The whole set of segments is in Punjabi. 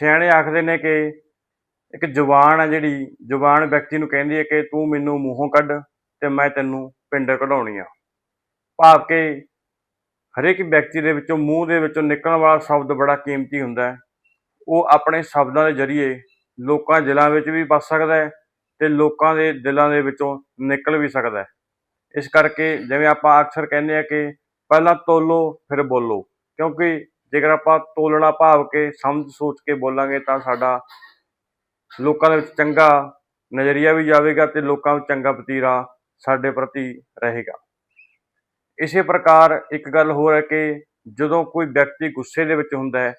ਸਿਆਣੇ ਆਖਦੇ ਨੇ ਕਿ ਇੱਕ ਜ਼ੁਬਾਨ ਹੈ ਜਿਹੜੀ, ਜ਼ੁਬਾਨ ਵਿਅਕਤੀ ਨੂੰ ਕਹਿੰਦੀ ਹੈ ਕਿ ਤੂੰ ਮੈਨੂੰ ਮੂੰਹੋਂ ਕੱਢ ਤੇ ਮੈਂ ਤੈਨੂੰ ਪਿੰਡ ਕਢਾਉਣੀ ਆ। ਭਾਵ ਕਿ ਹਰੇਕ ਵਿਅਕਤੀ ਦੇ ਵਿੱਚੋਂ ਮੂੰਹ ਦੇ ਵਿੱਚੋਂ ਨਿਕਲਣ ਵਾਲਾ ਸ਼ਬਦ ਬੜਾ ਕੀਮਤੀ ਹੁੰਦਾ ਹੈ। ਉਹ ਆਪਣੇ ਸ਼ਬਦਾਂ ਦੇ ਜ਼ਰੀਏ ਲੋਕਾਂ ਦਿਲਾਂ ਵਿੱਚ ਵੀ ਵੱਸ ਸਕਦਾ ਹੈ ਤੇ ਲੋਕਾਂ ਦੇ ਦਿਲਾਂ ਦੇ ਵਿੱਚੋਂ ਨਿਕਲ ਵੀ ਸਕਦਾ ਹੈ। ਇਸ ਕਰਕੇ ਜਿਵੇਂ ਆਪਾਂ ਅਕਸਰ ਕਹਿੰਦੇ ਆ ਕਿ ਪਹਿਲਾਂ ਤੋਲੋ, ਫਿਰ ਬੋਲੋ। ਕਿਉਂਕਿ ਜੇਕਰ ਆਪਾਂ ਤੋਲਣਾ ਭਾਵ ਕੇ, ਸਮਝ ਸੋਚ ਕੇ ਬੋਲਾਂਗੇ ਤਾਂ ਸਾਡਾ ਲੋਕਾਂ ਦੇ ਵਿੱਚ ਚੰਗਾ ਨਜ਼ਰੀਆ ਵੀ ਜਾਵੇਗਾ ਤੇ ਲੋਕਾਂ ਵਿੱਚ ਚੰਗਾ ਵਤੀਰਾ ਸਾਡੇ ਪ੍ਰਤੀ ਰਹੇਗਾ। ਇਸੇ ਪ੍ਰਕਾਰ ਇੱਕ ਗੱਲ ਹੋਰ ਹੈ ਕਿ ਜਦੋਂ ਕੋਈ ਵਿਅਕਤੀ ਗੁੱਸੇ ਦੇ ਵਿੱਚ ਹੁੰਦਾ ਹੈ,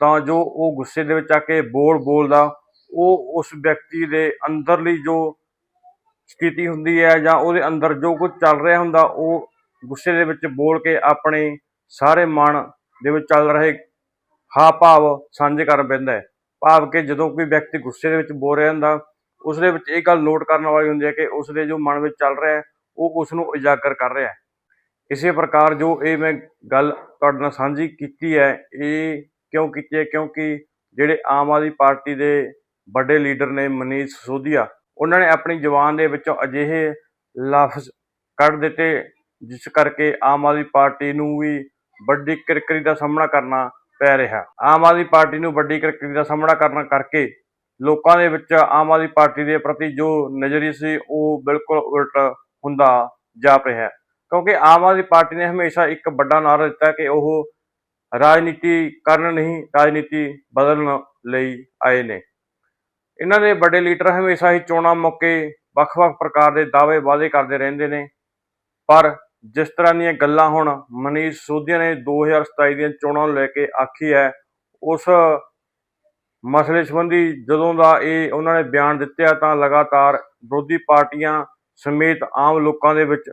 ਤਾਂ ਜੋ ਉਹ ਗੁੱਸੇ ਦੇ ਵਿੱਚ ਆ ਕੇ ਬੋਲ ਬੋਲਦਾ, ਉਹ ਉਸ ਵਿਅਕਤੀ ਦੇ ਅੰਦਰਲੀ ਜੋ ਸਥਿਤੀ ਹੁੰਦੀ ਹੈ ਜਾਂ ਉਹਦੇ ਅੰਦਰ ਜੋ ਕੁਝ ਚੱਲ ਰਿਹਾ ਹੁੰਦਾ, ਉਹ ਗੁੱਸੇ ਦੇ ਵਿੱਚ ਬੋਲ ਕੇ ਆਪਣੇ ਸਾਰੇ ਮਨ ਦੇ ਵਿੱਚ ਚੱਲ ਰਹੇ ਹਾਵ ਭਾਵ ਸਾਂਝੇ ਕਰਨ ਪੈਂਦਾ ਹੈ। ਭਾਵ ਕਿ ਜਦੋਂ ਕੋਈ ਵਿਅਕਤੀ ਗੁੱਸੇ ਦੇ ਵਿੱਚ ਬੋਲ ਰਿਹਾ ਹੁੰਦਾ, ਉਸ ਦੇ ਵਿੱਚ ਇਹ ਗੱਲ ਨੋਟ ਕਰਨ ਵਾਲੀ ਹੁੰਦੀ ਹੈ ਕਿ ਉਸ ਦੇ ਜੋ ਮਨ ਵਿੱਚ ਚੱਲ ਰਿਹਾ ਹੈ, ਉਹ ਉਸ ਨੂੰ ਉਜਾਗਰ ਕਰ ਰਿਹਾ ਹੈ। ਇਸੇ ਪ੍ਰਕਾਰ ਜੋ ਇਹ ਮੈਂ ਗੱਲ ਤੁਹਾਡੇ ਨਾਲ ਸਾਂਝੀ ਕੀਤੀ ਹੈ, ਇਹ ਕਿਉਂ ਕੀਤੀ ਹੈ? ਕਿਉਂਕਿ ਜਿਹੜੇ ਆਮ ਆਦਮੀ ਪਾਰਟੀ ਦੇ ਵੱਡੇ ਲੀਡਰ ਨੇ ਮਨੀਸ਼ ਸਿਸੋਦੀਆ ਉਹਨਾਂ ਨੇ ਆਪਣੀ ਜ਼ੁਬਾਨ ਦੇ ਵਿੱਚੋਂ ਅਜਿਹੇ ਲਫ਼ਜ਼ ਕੱਢ ਦਿੱਤੇ, ਜਿਸ ਕਰਕੇ ਆਮ ਆਦਮੀ ਪਾਰਟੀ ਨੂੰ ਵੀ ਵੱਡੀ ਕਿਰਕਰੀ ਦਾ ਸਾਹਮਣਾ ਕਰਨਾ ਪੈ ਰਿਹਾ। ਆਮ ਆਦਮੀ ਪਾਰਟੀ ਨੂੰ ਵੱਡੀ ਕਿਰਕਰੀ ਦਾ ਸਾਹਮਣਾ ਕਰਨਾ ਕਰਕੇ ਲੋਕਾਂ ਦੇ ਵਿੱਚ ਆਮ ਆਦਮੀ ਪਾਰਟੀ ਦੇ ਪ੍ਰਤੀ ਜੋ ਨਜ਼ਰੀਆ ਸੀ, ਉਹ ਬਿਲਕੁਲ ਉਲਟ ਹੁੰਦਾ ਜਾ ਰਿਹਾ ਹੈ ਕਿਉਂਕਿ ਆਮ ਆਦਮੀ ਪਾਰਟੀ ਨੇ ਹਮੇਸ਼ਾ ਇੱਕ ਵੱਡਾ ਨਾਰਾ ਦਿੱਤਾ ਕਿ ਉਹ ਰਾਜਨੀਤੀ ਕਰਨ ਨਹੀਂ, ਰਾਜਨੀਤੀ ਬਦਲਣ ਲਈ ਆਏ ਨੇ। ਇਹਨਾਂ ਦੇ ਵੱਡੇ ਲੀਡਰ ਹਮੇਸ਼ਾ ਹੀ ਚੋਣਾਂ ਮੌਕੇ ਵੱਖ-ਵੱਖ ਪ੍ਰਕਾਰ ਦੇ ਦਾਅਵੇ ਵਾਅਦੇ ਕਰਦੇ ਰਹਿੰਦੇ ਨੇ। ਪਰ ਜਿਸ ਤਰ੍ਹਾਂ ਦੀਆਂ ਗੱਲਾਂ ਹੁਣ ਮਨੀਸ਼ ਸੋਧੀਆ ਨੇ 2027 ਦੀਆਂ ਚੋਣਾਂ ਨੂੰ ਲੈ ਕੇ ਆਖੀ ਹੈ, ਉਸ ਮਸਲੇ ਸੰਬੰਧੀ ਜਦੋਂ ਦਾ ਇਹ ਉਹਨਾਂ ਨੇ ਬਿਆਨ ਦਿੱਤੇ ਤਾਂ ਲਗਾਤਾਰ ਵਿਰੋਧੀ ਪਾਰਟੀਆਂ ਸਮੇਤ ਆਮ ਲੋਕਾਂ ਦੇ ਵਿੱਚ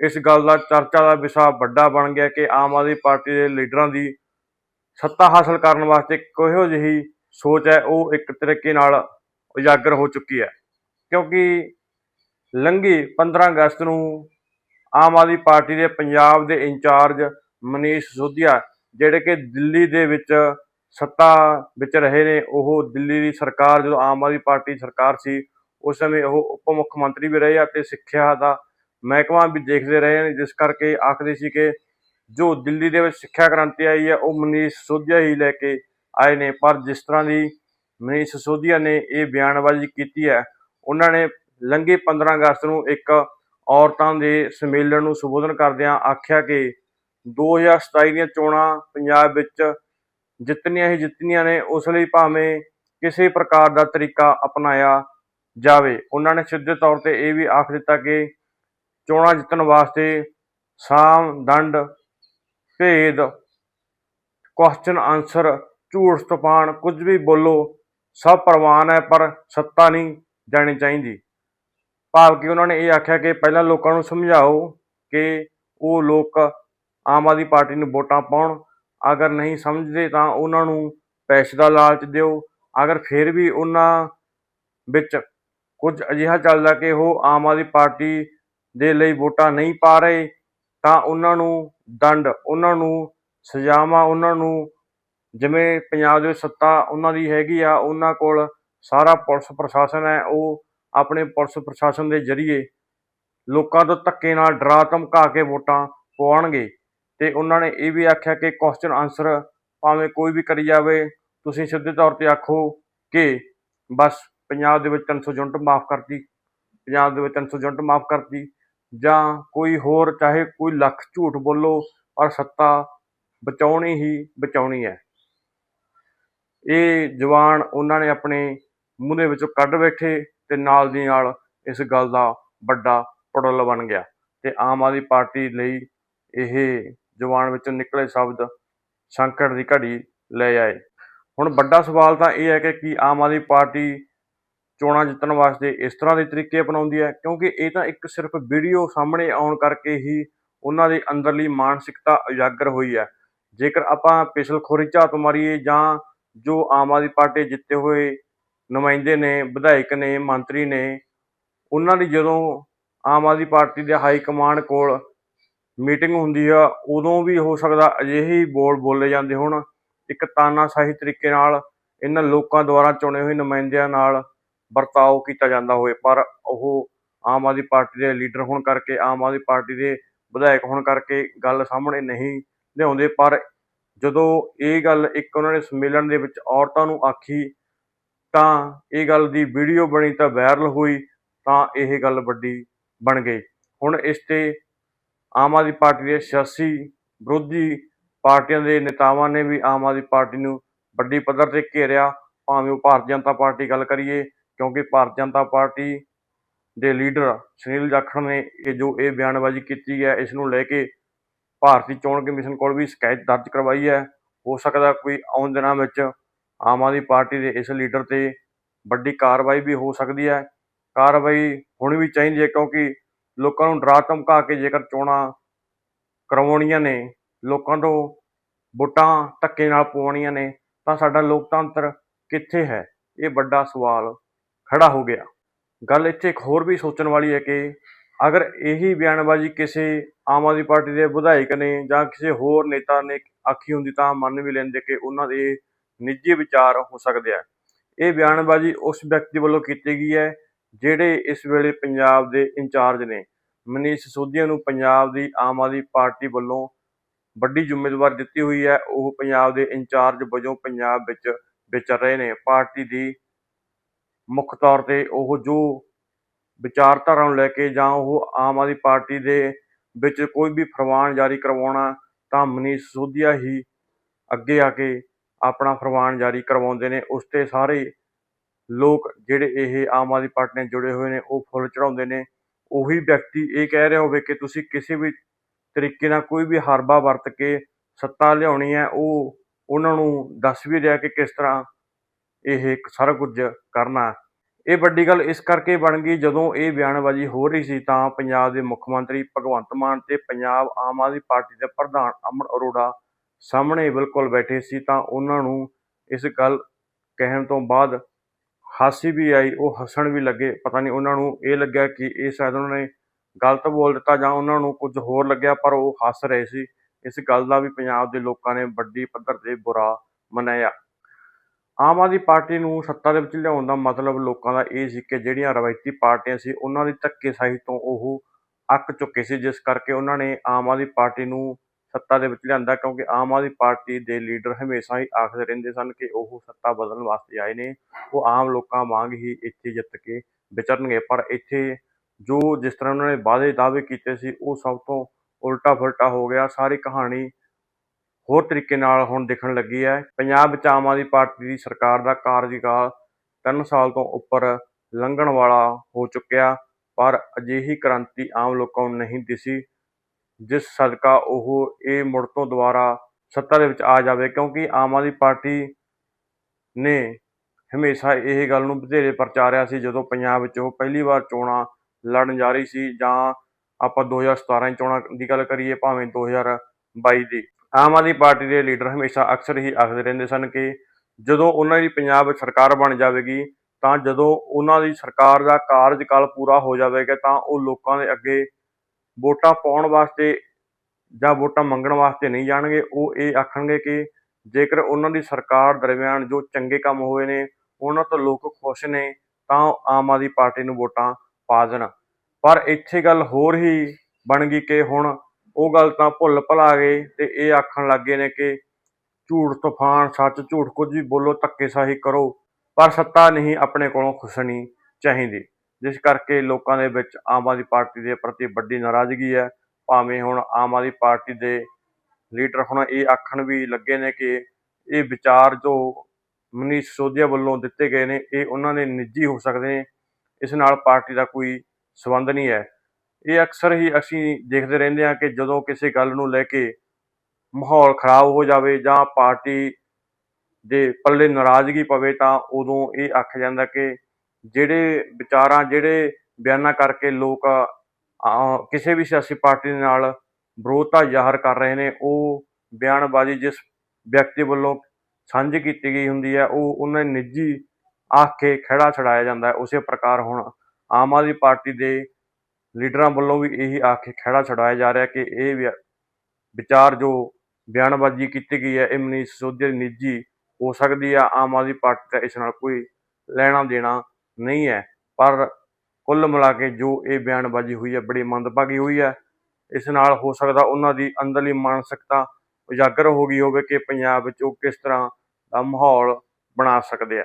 ਇਸ ਗੱਲ ਦਾ ਚਰਚਾ ਦਾ ਵਿਸ਼ਾ ਵੱਡਾ ਬਣ ਗਿਆ ਕਿ ਆਮ ਆਦਮੀ ਪਾਰਟੀ ਦੇ ਲੀਡਰਾਂ ਦੀ ਸੱਤਾ ਹਾਸਲ ਕਰਨ ਵਾਸਤੇ ਕਿਹੋ ਜਿਹੀ ਸੋਚ ਹੈ, ਉਹ ਇੱਕ ਤਰੀਕੇ ਨਾਲ ਉਜਾਗਰ ਹੋ ਚੁੱਕੀ ਹੈ। ਕਿਉਂਕਿ ਲੰਘੀ 15 ਅਗਸਤ ਨੂੰ ਆਮ ਆਦਮੀ ਪਾਰਟੀ ਦੇ ਪੰਜਾਬ ਦੇ ਇੰਚਾਰਜ ਮਨੀਸ਼ ਸਿਸੋਦੀਆ ਜਿਹੜੇ ਕਿ ਦਿੱਲੀ ਦੇ ਵਿੱਚ ਸੱਤਾ ਵਿੱਚ ਰਹੇ ਨੇ, ਉਹ ਦਿੱਲੀ ਦੀ ਸਰਕਾਰ, ਜਦੋਂ ਆਮ ਆਦਮੀ ਪਾਰਟੀ ਸਰਕਾਰ ਸੀ, ਉਸ ਸਮੇਂ ਉਹ ਉਪ ਮੁੱਖ ਮੰਤਰੀ ਵੀ ਰਹੇ ਅਤੇ ਸਿੱਖਿਆ ਦਾ ਮਹਿਕਮਾ ਵੀ ਦੇਖਦੇ ਰਹੇ ਨੇ, ਜਿਸ ਕਰਕੇ ਆਖਦੇ ਸੀ ਕਿ ਜੋ ਦਿੱਲੀ ਦੇ ਵਿੱਚ ਸਿੱਖਿਆ ਕ੍ਰਾਂਤੀ ਆਈ ਹੈ, ਉਹ ਮਨੀਸ਼ ਸਿਸੋਦੀਆ ਹੀ ਲੈ ਕੇ ਆਏ ਨੇ। ਪਰ ਜਿਸ ਤਰ੍ਹਾਂ ਦੀ ਮਨੀਸ਼ ਸਿਸੋਦੀਆ ਨੇ ਇਹ ਬਿਆਨਬਾਜ਼ੀ ਕੀਤੀ ਹੈ, ਉਹਨਾਂ ਨੇ ਲੰਘੇ 15 ਅਗਸਤ ਨੂੰ ਇੱਕ ਔਰਤਾਂ ਦੇ ਸੰਮੇਲਨ ਨੂੰ ਸੰਬੋਧਨ ਕਰਦਿਆਂ ਆਖਿਆ ਕਿ 2027 ਦੀਆਂ ਚੋਣਾਂ ਪੰਜਾਬ ਵਿੱਚ ਜਿੱਤਣੀਆਂ ਹੀ ਜਿੱਤਣੀਆਂ ਨੇ, ਉਸ ਲਈ ਭਾਵੇਂ ਕਿਸੇ ਪ੍ਰਕਾਰ ਦਾ ਤਰੀਕਾ ਅਪਣਾਇਆ ਜਾਵੇ। ਉਹਨਾਂ ਨੇ ਸਿੱਧੇ ਤੌਰ ਤੇ ਇਹ ਵੀ ਆਖ ਦਿੱਤਾ ਕਿ ਚੋਣਾਂ ਜਿੱਤਣ ਵਾਸਤੇ ਸਾਮ, ਦੰਡ, ਭੇਦ ਕੁਐਸਚਨ ਆਨਸਰ ਝੂਠ, ਤੂਫਾਨ, ਕੁਝ ਵੀ ਬੋਲੋ, ਸਭ ਪ੍ਰਵਾਨ ਹੈ, ਪਰ ਸੱਤਾ ਨਹੀਂ ਜਾਣੀ ਚਾਹੀਦੀ। ਭਾਵ ਕਿ ਉਹਨਾਂ ਨੇ ਇਹ ਆਖਿਆ ਕਿ ਪਹਿਲਾਂ ਲੋਕਾਂ ਨੂੰ ਸਮਝਾਓ ਕਿ ਉਹ ਲੋਕ ਆਮ ਆਦਮੀ ਪਾਰਟੀ ਨੂੰ ਵੋਟਾਂ ਪਾਉਣ। ਅਗਰ ਨਹੀਂ ਸਮਝਦੇ ਤਾਂ ਉਹਨਾਂ ਨੂੰ ਪੈਸੇ ਦਾ ਲਾਲਚ ਦਿਓ। ਅਗਰ ਫਿਰ ਵੀ ਉਹਨਾਂ ਵਿੱਚ ਕੁਝ ਅਜਿਹਾ ਚੱਲਦਾ ਕਿ ਉਹ ਆਮ ਆਦਮੀ ਪਾਰਟੀ ਦੇ ਲਈ ਵੋਟਾਂ ਨਹੀਂ ਪਾ ਰਹੇ, ਤਾਂ ਉਹਨਾਂ ਨੂੰ ਦੰਡ, ਉਹਨਾਂ ਨੂੰ ਸਜ਼ਾਵਾਂ, ਉਹਨਾਂ ਨੂੰ ਜਿਵੇਂ ਪੰਜਾਬ ਦੇ ਸੱਤਾ ਉਹਨਾਂ ਦੀ ਹੈਗੀ ਆ, ਉਹਨਾਂ ਕੋਲ ਸਾਰਾ ਪੁਲਿਸ ਪ੍ਰਸ਼ਾਸਨ ਹੈ, ਉਹ ਆਪਣੇ ਪੁਲਿਸ ਪ੍ਰਸ਼ਾਸਨ ਦੇ ਜ਼ਰੀਏ ਲੋਕਾਂ ਤੋਂ ਧੱਕੇ ਨਾਲ ਡਰਾ ਧਮਕਾ ਕੇ ਵੋਟਾਂ ਪਵਾਉਣਗੇ ਤੇ ਉਹਨਾਂ ਨੇ ਇਹ ਵੀ ਆਖਿਆ ਕਿ ਕੁਐਸਚਨ ਆਨਸਰ ਭਾਵੇਂ ਕੋਈ ਵੀ ਕਰੀ ਜਾਵੇ, ਤੁਸੀਂ ਸਿੱਧੇ ਤੌਰ ਤੇ ਆਖੋ ਕਿ ਬਸ ਪੰਜਾਬ ਦੇ ਵਿੱਚ 300 ਯੂਨਿਟ ਮਾਫ ਕਰਤੀ, ਪੰਜਾਬ ਦੇ ਵਿੱਚ 300 ਯੂਨਿਟ ਮਾਫ ਕਰਤੀ ਜਾਂ ਕੋਈ ਹੋਰ, ਚਾਹੇ ਕੋਈ ਲੱਖ ਝੂਠ ਬੋਲੋ, ਪਰ ਸੱਤਾ ਬਚਾਉਣੀ ਹੀ ਬਚਾਉਣੀ ਹੈ। ਇਹ ਜਵਾਨ ਉਹਨਾਂ ਨੇ ਆਪਣੇ ਮੂੰਹ ਦੇ ਵਿੱਚੋਂ ਕੱਢ ਬੈਠੇ। ਤੇ ਨਾਲ ਦੀ ਨਾਲ ਇਸ ਗੱਲ ਦਾ ਵੱਡਾ ਪੜਲ ਬਣ ਗਿਆ ਤੇ ਆਮ ਆਦਮੀ ਪਾਰਟੀ ਲਈ ਇਹ ਜਵਾਨ ਵਿੱਚੋਂ ਨਿਕਲੇ ਸ਼ਬਦ ਸੰਕਟ ਦੀ ਘੜੀ ਲੈ ਆਏ। ਹੁਣ ਵੱਡਾ ਸਵਾਲ ਤਾਂ ਇਹ ਹੈ ਕਿ ਕੀ ਆਮ ਆਦਮੀ ਪਾਰਟੀ ਚੋਣਾਂ ਜਿੱਤਣ ਵਾਸਤੇ ਇਸ ਤਰ੍ਹਾਂ ਦੇ ਤਰੀਕੇ ਅਪਣਾਉਂਦੀ ਹੈ? ਕਿਉਂਕਿ ਇਹ ਤਾਂ ਇੱਕ ਸਿਰਫ ਵੀਡੀਓ ਸਾਹਮਣੇ ਆਉਣ ਕਰਕੇ ਹੀ ਉਹਨਾਂ ਦੀ ਅੰਦਰਲੀ ਮਾਨਸਿਕਤਾ ਉਜਾਗਰ ਹੋਈ ਹੈ। ਜੇਕਰ ਆਪਾਂ ਪਿਛਲਖੋਰੀ ਝਾਤ ਮਾਰੀਏ ਜਾਂ ਜੋ ਆਮ ਆਦਮੀ ਪਾਰਟੀ ਜਿੱਤੇ ਹੋਏ ਨੁਮਾਇੰਦੇ ਨੇ, ਵਿਧਾਇਕ ਨੇ, ਮੰਤਰੀ ਨੇ, ਉਹਨਾਂ ਦੀ ਜਦੋਂ ਆਮ ਆਦਮੀ ਪਾਰਟੀ ਦੇ ਹਾਈ ਕਮਾਂਡ ਕੋਲ ਮੀਟਿੰਗ ਹੁੰਦੀ ਆ, ਉਦੋਂ ਵੀ ਹੋ ਸਕਦਾ ਅਜਿਹੇ ਹੀ ਬੋਲ ਬੋਲੇ ਜਾਂਦੇ ਹੋਣ। ਇੱਕ ਤਾਨਾਸ਼ਾਹੀ ਤਰੀਕੇ ਨਾਲ ਇਹਨਾਂ ਲੋਕਾਂ ਦੁਆਰਾ ਚੁਣੇ ਹੋਏ ਨੁਮਾਇੰਦਿਆਂ ਨਾਲ ਵਰਤਾਓ ਕੀਤਾ ਜਾਂਦਾ ਹੋਵੇ, ਪਰ ਉਹ ਆਮ ਆਦਮੀ ਪਾਰਟੀ ਦੇ ਲੀਡਰ ਹੋਣ ਕਰਕੇ, ਆਮ ਆਦਮੀ ਪਾਰਟੀ ਦੇ ਵਿਧਾਇਕ ਹੋਣ ਕਰਕੇ ਗੱਲ ਸਾਹਮਣੇ ਨਹੀਂ ਲਿਆਉਂਦੇ। ਪਰ ਜਦੋਂ ਇਹ ਗੱਲ ਇੱਕ ਉਹਨਾਂ ਨੇ ਸੰਮੇਲਨ ਦੇ ਵਿੱਚ ਔਰਤਾਂ ਨੂੰ ਆਖੀ ਤਾਂ ਇਹ ਗੱਲ ਦੀ ਵੀਡੀਓ ਬਣੀ ਤਾਂ ਵਾਇਰਲ ਹੋਈ, ਤਾਂ ਇਹ ਗੱਲ ਵੱਡੀ ਬਣ ਗਈ। ਹੁਣ ਇਸ ਤੇ ਆਮ ਆਦਮੀ ਪਾਰਟੀ ਦੇ ਸਿਆਸੀ ਵਿਰੋਧੀ ਪਾਰਟੀਆਂ ਦੇ ਨੇਤਾਵਾਂ ਨੇ ਵੀ ਆਮ ਆਦਮੀ ਪਾਰਟੀ ਨੂੰ ਵੱਡੀ ਪੱਧਰ ਤੇ ਘੇਰਿਆ। ਭਾਵੇਂ ਉਹ ਭਾਰਤੀ ਜਨਤਾ ਪਾਰਟੀ ਗੱਲ ਕਰੀਏ, ਕਿਉਂਕਿ ਭਾਰਤੀ ਜਨਤਾ ਪਾਰਟੀ ਦੇ ਲੀਡਰ ਸੁਨੀਲ ਜਾਖੜ ਨੇ ਇਹ ਜੋ ਇਹ ਬਿਆਨਬਾਜ਼ੀ ਕੀਤੀ ਹੈ, ਇਸ ਨੂੰ ਲੈ ਕੇ ਭਾਰਤੀ ਚੋਣ ਕਮਿਸ਼ਨ ਕੋਲ ਵੀ ਸ਼ਿਕਾਇਤ ਦਰਜ ਕਰਵਾਈ ਹੈ। ਹੋ ਸਕਦਾ ਕੋਈ ਆਉਣ ਦਿਨਾਂ ਵਿੱਚ ਆਮ ਆਦਮੀ ਪਾਰਟੀ ਦੇ ਇਸ ਲੀਡਰ ਤੇ ਵੱਡੀ ਕਾਰਵਾਈ ਵੀ ਹੋ ਸਕਦੀ ਹੈ। ਕਾਰਵਾਈ ਹੋਣੀ ਵੀ ਚਾਹੀਦੀ ਹੈ ਕਿਉਂਕਿ ਲੋਕਾਂ ਨੂੰ ਡਰਾ ਧਮਕਾ ਕੇ ਜੇਕਰ ਚੋਣਾਂ ਕਰਵਾਉਣੀਆਂ ਨੇ, ਲੋਕਾਂ ਤੋਂ ਵੋਟਾਂ ਧੱਕੇ ਨਾਲ ਪਵਾਉਣੀਆਂ ਨੇ, ਤਾਂ ਸਾਡਾ ਲੋਕਤੰਤਰ ਕਿੱਥੇ ਹੈ? ਇਹ ਵੱਡਾ ਸਵਾਲ ਖੜਾ ਹੋ ਗਿਆ। ਗੱਲ ਇੱਥੇ ਇੱਕ ਹੋਰ ਵੀ ਸੋਚਣ ਵਾਲੀ ਹੈ ਕਿ ਅਗਰ ਇਹੀ ਬਿਆਨਬਾਜ਼ੀ ਕਿਸੇ ਆਮ ਆਦਮੀ ਪਾਰਟੀ ਦੇ ਵਿਧਾਇਕ ਨੇ ਜਾਂ ਕਿਸੇ ਹੋਰ ਨੇਤਾ ਨੇ ਆਖੀ ਹੁੰਦੀ ਤਾਂ ਮੰਨ ਵੀ ਲੈਂਦੇ ਕਿ ਉਹਨਾਂ ਦੇ ਨਿੱਜੀ ਵਿਚਾਰ ਹੋ ਸਕਦੇ ਆ। ਇਹ ਬਿਆਨਬਾਜ਼ੀ ਉਸ ਵਿਅਕਤੀ ਵੱਲੋਂ ਕੀਤੀ ਗਈ ਹੈ, ਜਿਹੜੇ ਇਸ ਵੇਲੇ ਪੰਜਾਬ ਦੇ ਇੰਚਾਰਜ ਨੇ। ਮਨੀਸ਼ ਸਿਸੋਦੀਆ ਨੂੰ ਪੰਜਾਬ ਦੀ ਆਮ ਆਦਮੀ ਪਾਰਟੀ ਵੱਲੋਂ ਵੱਡੀ ਜ਼ਿੰਮੇਵਾਰੀ ਦਿੱਤੀ ਹੋਈ ਹੈ। ਉਹ ਪੰਜਾਬ ਦੇ ਇੰਚਾਰਜ ਵਜੋਂ ਪੰਜਾਬ ਵਿੱਚ ਵਿਚਰ ਰਹੇ ਨੇ। ਪਾਰਟੀ ਦੀ ਮੁੱਖ ਤੌਰ ਤੇ ਉਹ ਜੋ ਵਿਚਾਰਧਾਰਾ ਨੂੰ ਲੈ ਕੇ ਜਾਂ ਉਹ ਆਮ ਆਦਮੀ ਪਾਰਟੀ ਦੇ ਵਿੱਚ ਕੋਈ ਵੀ ਫਰਮਾਨ ਜਾਰੀ ਕਰਵਾਉਣਾ ਤਾਂ ਮਨੀਸ਼ ਸਿਸੋਦੀਆ ਹੀ ਅੱਗੇ ਆ ਕੇ ਆਪਣਾ ਫਰਮਾਨ ਜਾਰੀ ਕਰਵਾਉਂਦੇ ਨੇ, ਉਸ ਤੇ ਸਾਰੇ ਲੋਕ ਜਿਹੜੇ ਇਹ ਆਮ ਆਦਮੀ ਪਾਰਟੀ ਨਾਲ ਜੁੜੇ ਹੋਏ ਨੇ, ਉਹ ਫੁੱਲ ਚੜਾਉਂਦੇ ਨੇ। ਉਹੀ ਵਿਅਕਤੀ ਇਹ ਕਹਿ ਰਿਹਾ ਹੋਵੇ ਕਿ ਤੁਸੀਂ ਕਿਸੇ ਵੀ ਤਰੀਕੇ ਨਾਲ ਕੋਈ ਵੀ ਹਰਬਾ ਵਰਤ ਕੇ ਸੱਤਾ ਲਿਆਉਣੀ ਹੈ, ਉਹ ਉਹਨਾਂ ਨੂੰ ਦੱਸ ਵੀ ਰਿਹਾ ਕਿ ਕਿਸ ਤਰ੍ਹਾਂ ਇਹ ਸਾਰਾ ਕੁਝ ਕਰਨਾ ਇਹ ਵੱਡੀ ਗੱਲ ਇਸ ਕਰਕੇ ਬਣ ਗਈ, ਜਦੋਂ ਇਹ ਬਿਆਨਬਾਜ਼ੀ ਹੋ ਰਹੀ ਸੀ, ਤਾਂ ਪੰਜਾਬ ਦੇ ਮੁੱਖ ਮੰਤਰੀ ਭਗਵੰਤ ਮਾਨ ਤੇ ਪੰਜਾਬ ਆਮ ਆਦਮੀ ਪਾਰਟੀ ਦੇ ਪ੍ਰਧਾਨ ਅਮਨ ਅਰੋੜਾ ਸਾਹਮਣੇ ਬਿਲਕੁਲ ਬੈਠੇ ਸੀ ਤਾਂ ਉਹਨਾਂ ਨੂੰ ਇਸ ਗੱਲ ਕਹਿਣ ਤੋਂ ਬਾਅਦ ਹਾਸੀ ਵੀ ਆਈ, ਉਹ ਹੱਸਣ ਵੀ ਲੱਗੇ। ਪਤਾ ਨਹੀਂ ਉਹਨਾਂ ਨੂੰ ਇਹ ਲੱਗਿਆ ਕਿ ਇਹ ਸ਼ਾਇਦ ਉਹਨਾਂ ਨੇ ਗਲਤ ਬੋਲ ਦਿੱਤਾ ਜਾਂ ਉਹਨਾਂ ਨੂੰ ਕੁਝ ਹੋਰ ਲੱਗਿਆ, ਪਰ ਉਹ ਹੱਸ ਰਹੇ ਸੀ। ਇਸ ਗੱਲ ਦਾ ਵੀ ਪੰਜਾਬ ਦੇ ਲੋਕਾਂ ਨੇ ਵੱਡੀ ਪੱਧਰ ਤੇ ਬੁਰਾ ਮਨਾਇਆ ਆਮ ਆਦਮੀ ਪਾਰਟੀ ਨੂੰ ਸੱਤਾ ਦੇ ਵਿੱਚ ਲਿਆਉਣ ਦਾ ਮਤਲਬ ਲੋਕਾਂ ਦਾ ਇਹ ਸੀ ਕਿ ਜਿਹੜੀਆਂ ਰਵਾਇਤੀ ਪਾਰਟੀਆਂ ਸੀ, ਉਹਨਾਂ ਦੀ ਧੱਕੇਸ਼ਾਹੀ ਤੋਂ ਉਹ ਅੱਕ ਚੁੱਕੇ ਸੀ, ਜਿਸ ਕਰਕੇ ਉਹਨਾਂ ਨੇ ਆਮ ਆਦਮੀ ਪਾਰਟੀ ਨੂੰ ਸੱਤਾ ਦੇ ਵਿੱਚ ਲਿਆਂਦਾ ਕਿਉਂਕਿ ਆਮ ਆਦਮੀ ਪਾਰਟੀ ਦੇ ਲੀਡਰ ਹਮੇਸ਼ਾ ਹੀ ਆਖਦੇ ਰਹਿੰਦੇ ਸਨ ਕਿ ਉਹ ਸੱਤਾ ਬਦਲਣ ਵਾਸਤੇ ਆਏ ਨੇ। ਉਹ ਆਮ ਲੋਕਾਂ ਵਾਂਗ ਹੀ ਇੱਥੇ ਜਿੱਤ ਕੇ ਵਿਚਰਨਗੇ। ਪਰ ਇੱਥੇ ਜੋ ਜਿਸ ਤਰ੍ਹਾਂ ਉਹਨਾਂ ਨੇ ਵਾਅਦੇ ਦਾਅਵੇ ਕੀਤੇ ਸੀ, ਉਹ ਸਭ ਤੋਂ ਉਲਟਾ ਫੁਲਟਾ ਹੋ ਗਿਆ। ਸਾਰੀ ਕਹਾਣੀ ਹੋਰ ਤਰੀਕੇ ਨਾਲ ਹੁਣ ਦਿਖਣ ਲੱਗੀ ਹੈ। ਪੰਜਾਬ ਵਿੱਚ ਆਮ ਆਦਮੀ ਪਾਰਟੀ ਦੀ ਸਰਕਾਰ ਦਾ ਕਾਰਜਕਾਲ 3 ਸਾਲ ਤੋਂ ਉੱਪਰ ਲੰਘਣ ਵਾਲਾ ਹੋ ਚੁੱਕਿਆ, ਪਰ ਅਜਿਹੀ ਕ੍ਰਾਂਤੀ ਆਮ ਲੋਕਾਂ ਨੂੰ ਨਹੀਂ ਦਿਸੀ। ਜਿਸ ਸਦਕਾ ਉਹ ਇਹ ਮੁੜ ਤੋਂ ਦੁਬਾਰਾ ਸੱਤਾ ਦੇ ਵਿੱਚ ਆ ਜਾਵੇ, ਕਿਉਂਕਿ ਆਮ ਆਦਮੀ ਪਾਰਟੀ ਨੇ ਹਮੇਸ਼ਾ ਇਹ ਗੱਲ ਨੂੰ ਵਧੇਰੇ ਪ੍ਰਚਾਰਿਆ ਸੀ, ਜਦੋਂ ਪੰਜਾਬ ਵਿੱਚ ਉਹ ਪਹਿਲੀ ਵਾਰ ਚੋਣਾਂ ਲੜਨ ਜਾ ਰਹੀ ਸੀ, ਜਾਂ ਆਪਾਂ 2017 ਦੀ ਚੋਣਾਂ ਦੀ ਗੱਲ ਕਰੀਏ, ਭਾਵੇਂ 2022 ਦੀ। ਆਮ ਆਦਮੀ ਪਾਰਟੀ ਦੇ ਲੀਡਰ ਹਮੇਸ਼ਾ ਅਕਸਰ ਹੀ ਆਖਦੇ ਰਹਿੰਦੇ ਸਨ ਕਿ ਜਦੋਂ ਉਹਨਾਂ ਦੀ ਪੰਜਾਬ ਵਿੱਚ ਸਰਕਾਰ ਬਣ ਜਾਵੇਗੀ, ਤਾਂ ਜਦੋਂ ਉਹਨਾਂ ਦੀ ਸਰਕਾਰ ਦਾ ਕਾਰਜਕਾਲ ਪੂਰਾ ਹੋ ਜਾਵੇਗਾ, ਤਾਂ ਉਹ ਲੋਕਾਂ ਦੇ ਅੱਗੇ ਵੋਟਾਂ ਪਾਉਣ ਵਾਸਤੇ ਜਾਂ ਵੋਟਾਂ ਮੰਗਣ ਵਾਸਤੇ ਨਹੀਂ ਜਾਣਗੇ, ਉਹ ਇਹ ਆਖਣਗੇ ਕਿ ਜੇਕਰ ਉਹਨਾਂ ਦੀ ਸਰਕਾਰ ਦਰਮਿਆਨ ਜੋ ਚੰਗੇ ਕੰਮ ਹੋਏ ਨੇ, ਉਹਨਾਂ ਤੋਂ ਲੋਕ ਖੁਸ਼ ਨੇ, ਤਾਂ ਉਹ ਆਮ ਆਦਮੀ ਪਾਰਟੀ ਨੂੰ ਵੋਟਾਂ ਪਾ ਦੇਣ। ਪਰ ਇੱਥੇ ਗੱਲ ਹੋਰ ਹੀ ਬਣ ਗਈ ਕਿ ਹੁਣ ਉਹ ਗੱਲ ਤਾਂ ਭੁੱਲ ਭੁਲਾ ਗਏ ਤੇ ਇਹ ਆਖਣ ਲੱਗੇ ਨੇ ਕਿ ਝੂਠ ਤੂਫਾਨ, ਸੱਚ ਝੂਠ ਕੁਝ ਵੀ ਬੋਲੋ, ਧੱਕੇਸ਼ਾਹੀ ਕਰੋ, ਪਰ ਸੱਤਾ ਨਹੀਂ ਆਪਣੇ ਕੋਲੋਂ ਖੁਸਣੀ ਚਾਹੀਦੀ। ਜਿਸ ਕਰਕੇ ਲੋਕਾਂ ਦੇ ਵਿੱਚ ਆਮ ਆਦਮੀ ਪਾਰਟੀ ਦੇ ਪ੍ਰਤੀ ਵੱਡੀ ਨਾਰਾਜ਼ਗੀ ਹੈ। ਭਾਵੇਂ ਹੁਣ ਆਮ ਆਦਮੀ ਪਾਰਟੀ ਦੇ ਲੀਡਰ ਹੁਣ ਇਹ ਆਖਣ ਵੀ ਲੱਗੇ ਨੇ ਕਿ ਇਹ ਵਿਚਾਰ ਜੋ ਮਨੀਸ਼ ਸਿਸੋਦੀਆ ਵੱਲੋਂ ਦਿੱਤੇ ਗਏ ਨੇ, ਇਹ ਉਹਨਾਂ ਦੇ ਨਿੱਜੀ ਹੋ ਸਕਦੇ ਨੇ। ਇਸ ਨਾਲ ਪਾਰਟੀ ਦਾ ਕੋਈ ਸਬੰਧ ਨਹੀਂ ਹੈ। ਇਹ ਅਕਸਰ ਹੀ ਅਸੀਂ ਦੇਖਦੇ ਰਹਿੰਦੇ ਹਾਂ ਕਿ ਜਦੋਂ ਕਿਸੇ ਗੱਲ ਨੂੰ ਲੈ ਕੇ ਮਾਹੌਲ ਖਰਾਬ ਹੋ ਜਾਵੇ ਜਾਂ ਪਾਰਟੀ ਦੇ ਪੱਲੇ ਨਾਰਾਜ਼ਗੀ ਪਵੇ ਤਾਂ ਉਦੋਂ ਇਹ ਆਖਿਆ ਜਾਂਦਾ ਕਿ ਜਿਹੜੇ ਵਿਚਾਰਾਂ ਜਿਹੜੇ ਬਿਆਨਾਂ ਕਰਕੇ ਲੋਕ ਅਹ, ਕਿਸੇ ਵੀ ਸਿਆਸੀ ਪਾਰਟੀ ਦੇ ਨਾਲ ਵਿਰੋਧਤਾ ਜ਼ਾਹਰ ਕਰ ਰਹੇ ਨੇ ਉਹ ਬਿਆਨਬਾਜ਼ੀ ਜਿਸ ਵਿਅਕਤੀ ਵੱਲੋਂ ਸਾਂਝੀ ਕੀਤੀ ਗਈ ਹੁੰਦੀ ਹੈ ਉਹ ਉਹਨਾਂ ਦੀ ਨਿੱਜੀ ਆਖ ਕੇ ਖੜਾ ਛਡਾਇਆ ਜਾਂਦਾ ਹੈ। ਉਸੇ ਪ੍ਰਕਾਰ ਹੁਣ ਆਮ ਆਦਮੀ ਪਾਰਟੀ ਦੇ ਲੀਡਰਾਂ ਵੱਲੋਂ ਵੀ ਇਹੀ ਆਖ ਕੇ ਖੜਾ ਛਡਾਇਆ ਜਾ ਰਿਹਾ ਕਿ ਇਹ ਵਿ- ਵਿਚਾਰ ਜੋ ਬਿਆਨਬਾਜ਼ੀ ਕੀਤੀ ਗਈ ਹੈ ਇਹ ਮਨੀਸ਼ ਸਿਸੋਦੀਆ ਨਿੱਜੀ ਹੋ ਸਕਦੀ ਆ ਆਮ ਆਦਮੀ ਪਾਰਟੀ ਦਾ ਇਸ ਨਾਲ ਕੋਈ ਲੈਣਾ ਦੇਣਾ ਨਹੀਂ ਹੈ, ਪਰ ਕੁੱਲ ਮਿਲਾ ਕੇ ਜੋ ਇਹ ਬਿਆਨਬਾਜ਼ੀ ਹੋਈ ਹੈ, ਬੜੀ ਮੰਦਭਾਗੀ ਹੋਈ ਹੈ। ਇਸ ਨਾਲ ਹੋ ਸਕਦਾ ਉਹਨਾਂ ਦੀ ਅੰਦਰਲੀ ਮਾਨਸਿਕਤਾ ਉਜਾਗਰ ਹੋ ਗਈ ਹੋਵੇ ਕਿ ਪੰਜਾਬ ਵਿੱਚ ਉਹ ਕਿਸ ਤਰ੍ਹਾਂ ਦਾ ਮਾਹੌਲ ਬਣਾ ਸਕਦੇ ਆ।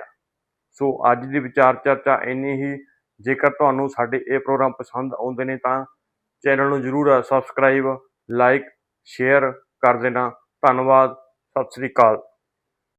ਸੋ ਅੱਜ ਦੀ ਵਿਚਾਰ ਚਰਚਾ ਇੰਨੀ ਹੀ। ਜੇਕਰ ਤੁਹਾਨੂੰ ਸਾਡੇ ਇਹ ਪ੍ਰੋਗਰਾਮ ਪਸੰਦ ਆਉਂਦੇ ਨੇ ਤਾਂ ਚੈਨਲ ਨੂੰ ਜਰੂਰ ਸਬਸਕ੍ਰਾਈਬ ਲਾਈਕ ਸ਼ੇਅਰ ਕਰ ਦੇਣਾ। ਧੰਨਵਾਦ, ਸਤਿ ਸ੍ਰੀ ਅਕਾਲ।